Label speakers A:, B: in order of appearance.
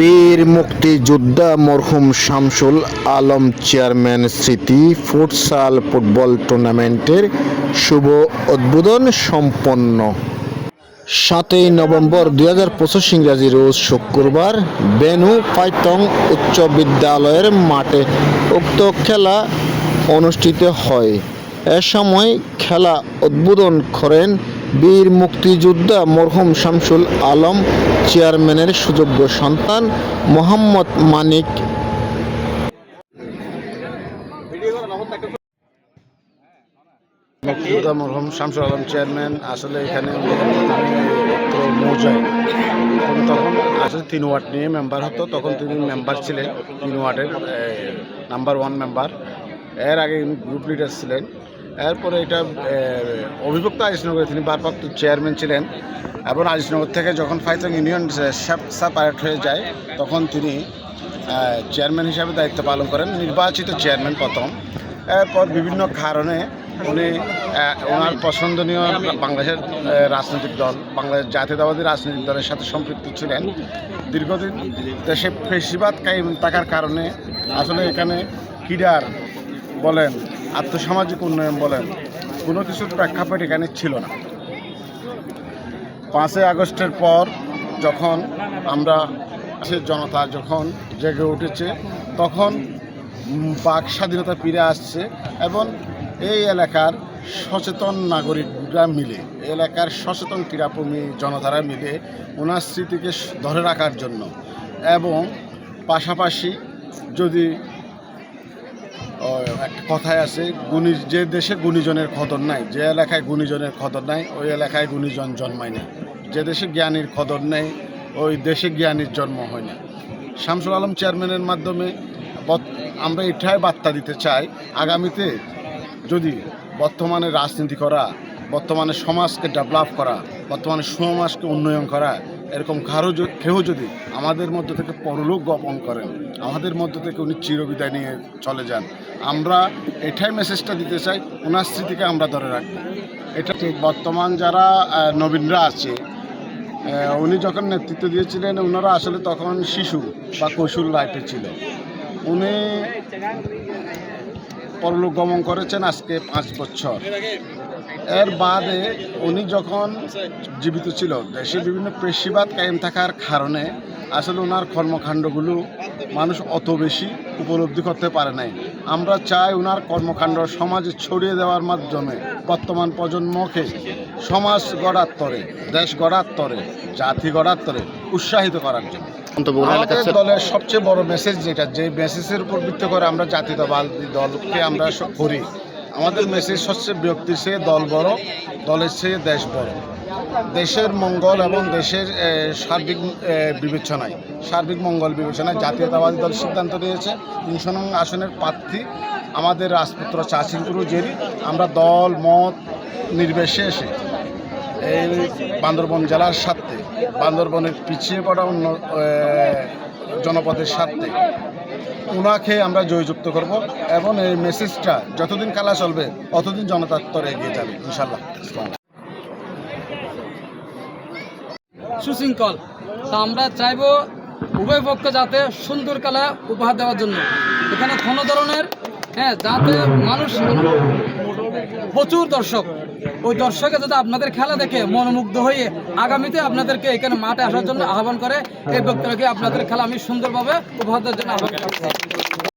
A: বীর মুক্তিযোদ্ধা মরহুম শামসুল আলম চেয়ারম্যান স্মৃতি ফুটসাল ফুটবল টুর্নামেন্টের শুভ উদ্বোধন সম্পন্ন। সাতই নভেম্বর দুই হাজার পঁচিশ ইংরাজি রোজ শুক্রবার বেনু পাইতং উচ্চ বিদ্যালয়ের মাঠে উক্ত খেলা অনুষ্ঠিত হয়। এ সময় খেলা উদ্বোধন করেন বীর মুক্তিযোদ্ধা মরহুম শামসুল আলম, চেয়ারম্যানের সুযোগ্য সন্তান মোহাম্মদ মানিক।
B: মুক্তিযোদ্ধা মরহুম শামসুল আলম চেয়ারম্যান, আসলে এখানে তখন আসলে তিন ওয়ার্ড নিয়ে মেম্বার হতো, তখন তিনি মেম্বার ছিলেন, তিন ওয়ার্ডের নাম্বার ওয়ান মেম্বার এর আগে গ্রুপ লিডার ছিলেন। এরপরে এটা এ, অবিভক্ত আজিজনগরে তিনি ভারপ্রাপ্ত চেয়ারম্যান ছিলেন এবং আজিজনগর থেকে যখন ফাইতং ইউনিয়ন সেপারেট হয়ে যায় তখন তিনি চেয়ারম্যান হিসাবে দায়িত্ব পালন করেন নির্বাচিত চেয়ারম্যান প্রথম। এরপর বিভিন্ন কারণে উনি ওনার পছন্দনীয় বাংলাদেশের রাজনৈতিক দল বাংলাদেশ জাতীয়তাবাদী রাজনৈতিক দলের সাথে সম্পৃক্ত ছিলেন। দীর্ঘদিন দেশে ফেসিবাদ থাকার কারণে আসলে এখানে ক্রীড়ার বলেন আর্থসামাজিক উন্নয়ন বলেন, কোনো কিছুর প্রেক্ষাপট এখানে ছিল না। পাঁচই আগস্টের পর যখন আমরা সে জনতা যখন জেগে উঠেছে, তখন বাক স্বাধীনতা ফিরে আসছে এবং এই এলাকার সচেতন নাগরিকরা মিলে এলাকার সচেতন ক্রীড়াপ্রেমী জনতারা মিলে ওনার স্মৃতিকে ধরে রাখার জন্য এবং পাশাপাশি যদি একটা কথায় আছে, গুণী, যে দেশে গুণীজনের খদর নাই, যে এলাকায় গুণীজনের খদর নাই, ওই এলাকায় গুণীজন জন্মায় না। যে দেশে জ্ঞানীর খদর নেই, ওই দেশে জ্ঞানীর জন্ম হয় না। শামসুল আলম চেয়ারম্যানের মাধ্যমে আমরা এটাই বার্তা দিতে চাই, আগামীতে যদি বর্তমানে রাজনীতি করা, বর্তমানে সমাজকে ডেভেলপ করা, বর্তমানে সমাজকে উন্নয়ন করা এরকম কারও কেউ যদি আমাদের মধ্য থেকে পরলোক জ্ঞাপন করেন, আমাদের মধ্য থেকে উনি চিরবিদায় নিয়ে চলে যান, আমরা এটাই মেসেজটা দিতে চাই ওনার স্মৃতিকে আমরা ধরে রাখব। এটা ঠিক। বর্তমান যারা নবীনরা আছে উনি যখন নেতৃত্ব দিয়েছিলেন ওনারা আসলে তখন শিশু বা কৌশল লাইফে ছিল। উনি পরলোক গমন করেছেন আজকে পাঁচ বছর। এর বাদে উনি যখন জীবিত ছিল, দেশে বিভিন্ন পেশিবাদ কায়েম থাকার কারণে আসলে ওনার কর্মকাণ্ডগুলো মানুষ অত বেশি উপলব্ধি করতে পারে নাই। আমরা চাই ওনার কর্মকাণ্ড সমাজে ছড়িয়ে দেওয়ার মাধ্যমে বর্তমান প্রজন্মকে সমাজ গড়ার তরে, দেশ গড়ার তরে, জাতি গড়ার তরে উৎসাহিত করার জন্য। আমাদের দলের সবচেয়ে বড় মেসেজ যেটা যে মেসেজের উপর ভিত্তি করে আমরা জাতীয়তাবাদী দলকে আমরা করি। আমাদের মেসেজ হচ্ছে ব্যক্তির চেয়ে দল বড় দলের চেয়ে দেশ বড়। দেশের মঙ্গল এবং দেশের সার্বিক বিবেচনায় সার্বিক মঙ্গল বিবেচনায় জাতীয়তাবাদী দল সিদ্ধান্ত নিয়েছে। তিনশো নং আসনের প্রার্থী আমাদের রাজপুত্র চাচিনপুরু জেরি আমরা দল মত নির্বিশেষে এই বান্দরবন জেলার স্বার্থে বান্দরবনের পিছিয়ে পড়া অন্য জনপদের স্বার্থে। ওনাকে আমরা জয়যুক্ত করব এবং এই মেসেজটা যতদিন খেলা চলবে ততদিন জনতার তরে এগিয়ে যাবে ইনশাল্লাহ
C: সুশৃঙ্খল। তা আমরা চাইব উভয় পক্ষ যাতে সুন্দর খেলা উপহার দেওয়ার জন্য। এখানে কোনো ধরনের হ্যাঁ যাতে মানুষ প্রচুর দর্শক। ওই দর্শকে যদি আপনাদের খেলা দেখে মনোমুগ্ধ হয়ে আগামীতে আপনাদেরকে এখানে মাঠে আসার জন্য আহ্বান করে, এই বক্তব্যকে আপনাদের খেলা আমি সুন্দরভাবে উপহার দেওয়ার জন্য আহ্বান করছি